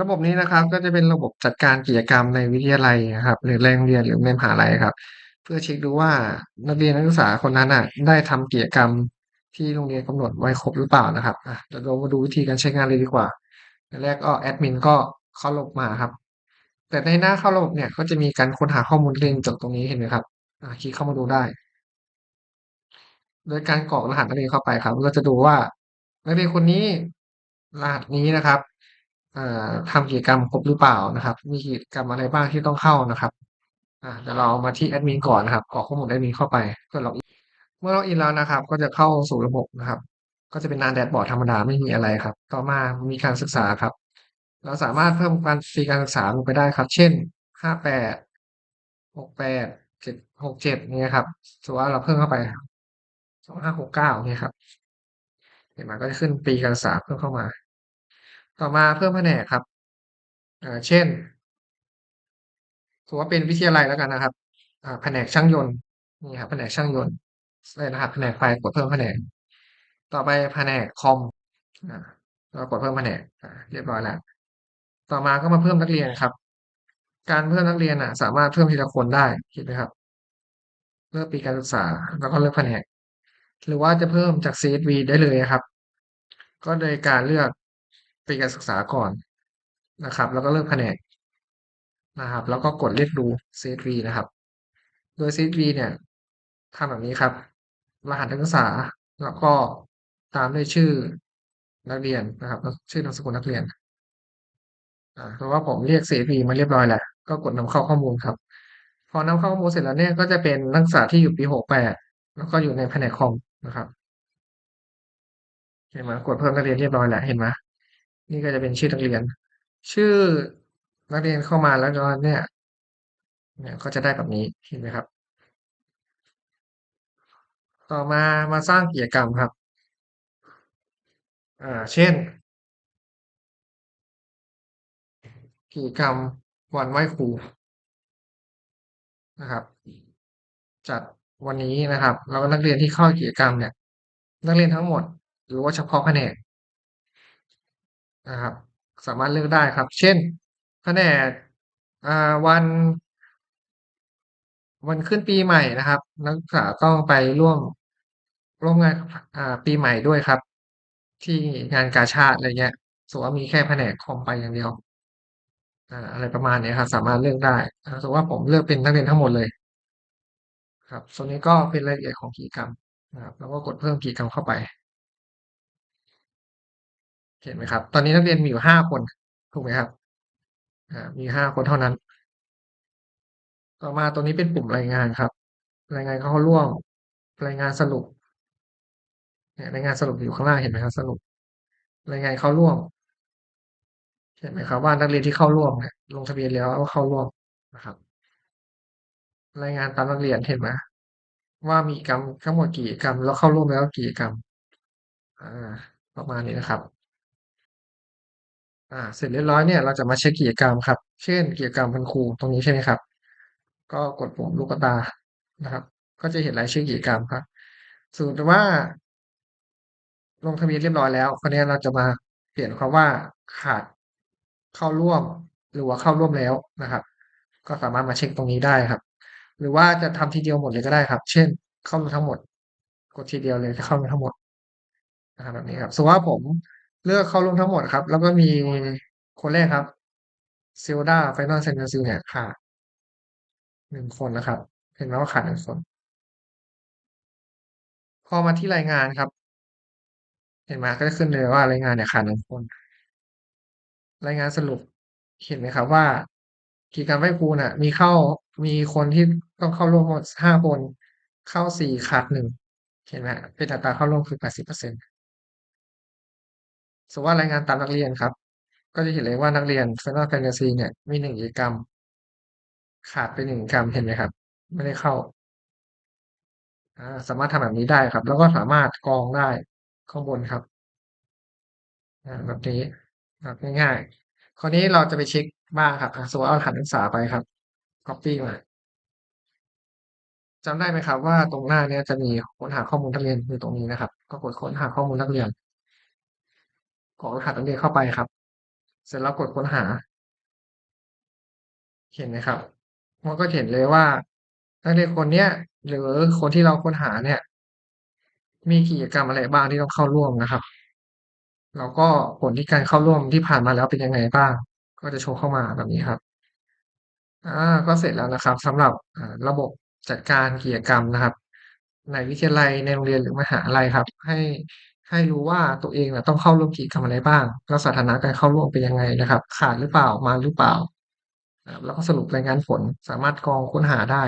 ระบบนี้นะครับ ก็จะเป็นระบบจัดการกิจกรรมในวิทยาลัยนะครับ หรือโรงเรียนหรือในมหาลัยครับ เพื่อเช็คดูว่านักเรียนนักศึกษาคนนั้นน่ะ ได้ทำกิจกรรมที่โรงเรียนกำหนดไว้ครบหรือเปล่านะครับอะเดี๋ยวเรามาดูวิธีการใช้งานเลยดีกว่าอันแรกก็แอดมินก็เข้าระบบมาครับ แต่ในหน้าเข้าระบบเนี่ยก็จะมีการค้นหาข้อมูลเรียนจบตรงนี้เห็นไหมครับอ่าคลิกเข้ามาดูได้ โดยการกรอกรหัสนักเรียนเข้าไปครับ ก็จะดูว่านักเรียนคนนี้รหัสนี้นะครับ ทำกิจกรรมครบหรือเปล่านะครับ มีกิจกรรมอะไรบ้างที่ต้องเข้านะครับเดี๋ยวเรามาที่แอดมินก่อนนะครับกรอกข้อมูลแอดมินเข้าไปเพื่อล็อกอินเมื่อล็อกอินแล้วนะครับ ก็จะเข้าสู่ระบบนะครับ ก็จะเป็นหน้าแดชบอร์ดธรรมดาไม่มีอะไรครับ ต่อมามีการศึกษาครับ เราสามารถเพิ่มการฟรีการศึกษาลงไปได้ครับ เช่นห้าแปดหกแปดเจ็ดหกเจ็ดเนี่ยครับสมมุติว่าเราเพิ่มเข้าไปสองห้าหกเก้าเนี่ยครับเห็นไหมก็จะขึ้นปีการศึกษาเพิ่มเข้ามา ต่อมาเพิ่มแผนกครับเช่นถือว่าเป็นวิทยาลัยแล้วกันนะครับแผนกช่างยนต์นี่ครับแผนกช่างยนต์ใส่รหัสแผนกไปกดเพิ่มแผนก ต่อไปแผนกคอมเรากดเพิ่มแผนกเรียบร้อยแล้ว ต่อมาก็มาเพิ่มนักเรียนครับ การเพิ่มนักเรียนอะ สามารถเพิ่มทีละคนได้เห็นไหมครับ เลือกปีการศึกษาแล้วก็เลือกแผนก หรือว่าจะเพิ่มจาก CSV ได้เลยครับ ก็โดยการเลือก ปีการศึกษาก่อนนะครับ แล้วก็เลือกแผนกนะครับ แล้วก็กดเรียกดู CSV นะครับ โดย CSV เนี่ยทำแบบนี้ครับ รหัสนักศึกษาแล้วก็ตามด้วยชื่อนักเรียนนะครับ ชื่อนามสกุลนักเรียนเพราะว่าผมเรียก CSV มาเรียบร้อยแล้วก็กดนำเข้าข้อมูลครับ พอนำเข้าข้อมูลเสร็จแล้วเนี่ยก็จะเป็นนักศึกษาที่อยู่ปีหกแปดแล้วก็อยู่ในแผนกคอมนะครับเห็นไหมกดเพิ่มนักเรียนเรียบร้อยแล้วเห็นไหม นี่ก็จะเป็นชื่อนักเรียน ชื่อนักเรียนเข้ามาแล้วก็เนี่ยเนี่ยก็จะได้แบบนี้เห็นไหมครับ ต่อมามาสร้างกิจกรรมครับ อ่า เช่นกิจกรรมวันไหว้ครูนะครับ จัดวันนี้นะครับ แล้วนักเรียนที่เข้ากิจกรรมเนี่ย นักเรียนทั้งหมด หรือว่าเฉพาะแผนก นะครับ สามารถเลือกได้ครับ เช่นแผนกอ่าวัน วันขึ้นปีใหม่นะครับ นักศึกษาต้องไปร่วมร่วมงานอ่าปีใหม่ด้วยครับ ที่งานกาชาดอะไรเงี้ยสมมติว่ามีแค่แผนกคอมไปอย่างเดียวอ่าอะไรประมาณนี้ครับ สามารถเลือกได้สมมติว่าผมเลือกเป็นนักเรียนทั้งหมดเลย ครับส่วนนี้ก็เป็นรายละเอียดของกิจกรรมนะครับแล้วก็กดเพิ่มกิจกรรมเข้าไป เห็นไหมครับ ตอนนี้นักเรียนมีอยู่ห้าคน ถูกไหมครับมีห้าคนเท่านั้น ต่อมาตัวนี้เป็นปุ่มรายงานครับ รายงานเข้าร่วม รายงานสรุปเนี่ยรายงานสรุปอยู่ข้างล่างเห็นไหมครับสรุป รายงานเข้าร่วม เห็นไหมครับว่านักเรียนที่เข้าร่วมเนี่ยลงทะเบียนแล้วว่าเข้าร่วมนะครับ รายงานตามนักเรียนเห็นไหมว่ามีกรรมทั้งหมดกี่กรรมแล้วเข้าร่วมแล้วกี่กรรมอ่าประมาณนี้นะครับ อ่า เสร็จเรียบร้อยเนี่ยเราจะมาเช็คกิจกรรมครับ เช่นกิจกรรมคุณครูตรงนี้ใช่ไหมครับ ก็กดปุ่มลูกตานะครับ ก็จะเห็นรายชื่อกิจกรรมครับสมมติว่า ลงทะเบียนเรียบร้อยแล้วคราวนี้เราจะมาเปลี่ยนคำว่าขาดเข้าร่วมหรือว่าเข้าร่วมแล้วนะครับ ก็สามารถมาเช็คตรงนี้ได้ครับ หรือว่าจะทำทีเดียวหมดเลยก็ได้ครับ เช่น เข้าร่วมทั้งหมด กดทีเดียวเลยจะเข้าร่วมทั้งหมดนะครับแบบนี้ครับสมมติว่าผม เลือกเข้าร่วมทั้งหมดครับ แล้วก็มีคนแรกครับ Zelda Final Fantasy เนี่ยขาดหนึ่งคนนะครับ เห็นไหมว่าขาดหนึ่งคน พอมาที่รายงานครับ เห็นไหมก็จะขึ้นเลยว่ารายงานเนี่ยขาดหนึ่งคน รายงานสรุปเห็นไหมครับว่ากิจกรรมไหว้ครูน่ะ มีเข้ามีคนที่ต้องเข้าร่วมหมดห้าคน เข้าสี่ขาดหนึ่งเห็นไหมเป็นอัตราเข้าร่วมคือแปดสิบเปอร์เซ็นต์ สมมติว่ารายงานตามนักเรียนครับ ก็จะเห็นเลยว่านักเรียน Final Fantasy เนี่ยมีหนึ่งกิจกรรม ขาดไปหนึ่งกิจกรรมเห็นไหมครับ ไม่ได้เข้าสามารถทำแบบนี้ได้ครับ แล้วก็สามารถกรองได้ข้างบนครับแบบนี้แบบง่ายๆ คราวนี้เราจะไปเช็คบ้างครับอ่าสมมติเอารหัสนักศึกษาไปครับ copy มาจำได้ไหมครับว่าตรงหน้าเนี้ยจะมีค้นหาข้อมูลนักเรียนอยู่ตรงนี้นะครับ ก็กดค้นหาข้อมูลนักเรียน กรอกรหัสนักเรียนเข้าไปครับ เสร็จแล้วกดค้นหา เห็นไหมครับมันก็เห็นเลยว่านักเรียนคนเนี้ยหรือคนที่เราค้นหาเนี่ย มีกิจกรรมอะไรบ้างที่ต้องเข้าร่วมนะครับแล้วก็ผลที่การเข้าร่วมที่ผ่านมาแล้วเป็นยังไงบ้าง ก็จะโชว์เข้ามาแบบนี้ครับอ่าก็เสร็จแล้วนะครับสำหรับระบบจัดการกิจกรรมนะครับ ในวิทยาลัยในโรงเรียนหรือมหาลัยครับ ให้ ให้รู้ว่าตัวเองอะต้องเข้าร่วมกิจกรรมอะไรบ้างแล้วสถานะการเข้าร่วมเป็นยังไงนะครับ ขาดหรือเปล่ามาหรือเปล่า แล้วก็สรุปรายงานผลสามารถกองค้นหาได้